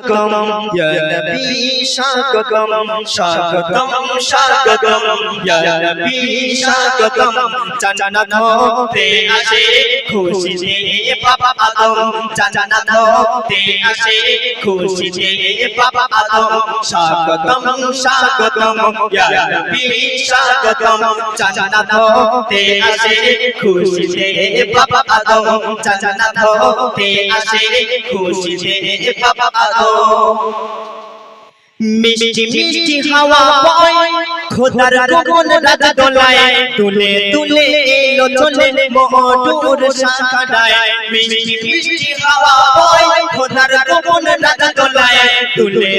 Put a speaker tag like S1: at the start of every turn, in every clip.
S1: স্বাগতম ইয়া নবী স্বাগতম স্বাগতম স্বাগতম ইয়া নবী স্বাগতম। জান্নাত হতে আসে খুশিতে বাবা আদম। জান্নাত হতে আসে খুশিতে বাবা আদম। স্বাগতম স্বাগতম ইয়া নবী স্বাগতম। জান্নাত হতে আসে খুশিতে বাবা আদম। জান্নাত হতে আসে খুশিতে বাবা আদম। মিষ্টি মিষ্টি হাওয়া বয় খোদার গগন দাদা দোলায় তুলে তুলে এলো চলে মহডুর শাখাটায় মিষ্টি মিষ্টি হাওয়া বয় খোদার গগন দাদা দোলায় তুলে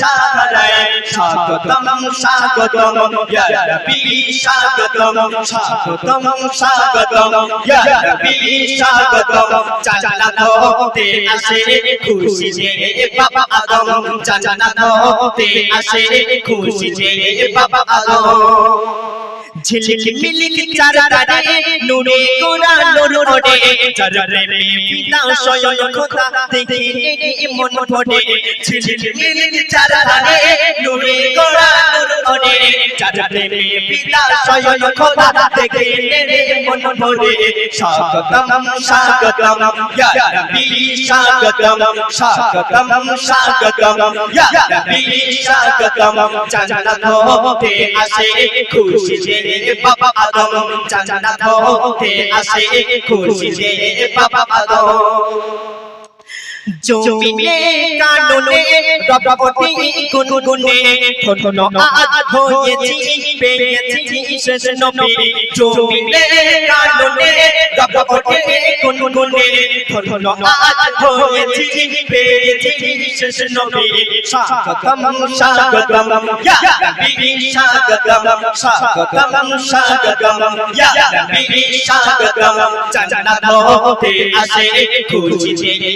S1: শাখাটায় স্বাগতম স্বাগতম ইয়া নবী স্বাগতম স্বাগতম স্বাগতম ইয়া নবী স্বাগতম। জান্নাত হতে আসে খুশি যে বাবা আদম। জান্নাত হতে আসে খুশি ঝিলিক মিলিক চারদারে নুরে গোরা নুর ওডে চারদারে মে পিতা স্বয়ং খোদা দেখে মন ভরে ঝিলিক মিলিক চারদারে নুরে গোরা নুর ওডে চারদারে মে পিতা স্বয়ং খোদা দেখে এ মন ভরে। স্বাগতম স্বাগতম, ইয়া নবী, স্বাগতম স্বাগতম স্বাগতম, ইয়া নবী, স্বাগতম। জান্নাত হতে আসে, খুশি যে বাবা আদম। জান্নাত হতে আসে, খুশি যে বাবা আদম। জমিনে কাননে রবপতি গুনগুনে ধন্য আজ হয়েছি পেয়েছি শেষ নবী জমিনে কাননে রবপতি গুনগুনে ধন্য আজ হয়েছি পেয়েছি শেষ নবী স্বাগতম স্বাগতম ইয়া নবী স্বাগতম স্বাগতম স্বাগতম ইয়া নবী স্বাগতম। জান্নাত হতে আসে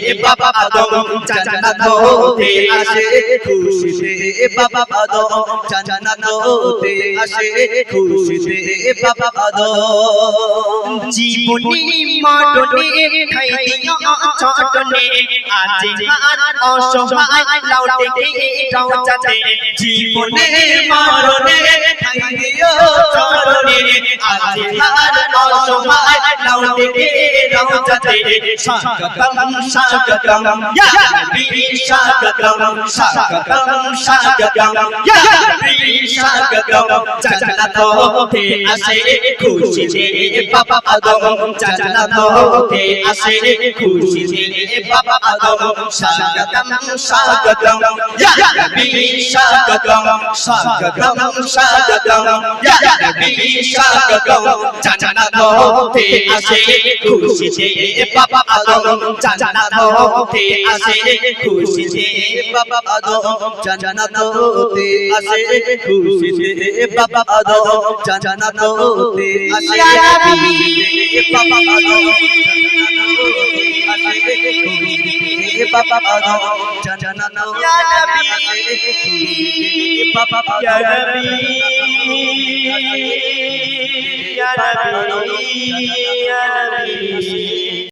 S1: যে বাবা আদম জান্নাত হতে আসে খুশিতে বাবা আদম জান্নাত হতে আসে খুশিতে বাবা আদম জীবনী মাটনে খাই চটনে আজে আর অসহায় লাউটে কে গাউচাতে জীবনে মারনে দিয়া চটনে আজে আর অসহায় লাউটে কে গাউচাতে স্বাগতম স্বাগতম ইয়া নবী স্বাগতম স্বাগতম স্বাগতম ইয়া নবী স্বাগতম জান্নাত হতে আসে খুশি যে বাবা আদম। জান্নাত হতে আসে খুশি যে বাবা আদম। স্বাগতম স্বাগতম ইয়া নবী স্বাগতম স্বাগতম স্বাগতম ইয়া নবী স্বাগতম জান্নাত হতে আসে খুশি যে বাবা আদম জান্নাত হতে আসে খুশি যে বাবা আদম জান্নাত papa pardon janana ya nabi papa pardon ya nabi ya nabi ya nabi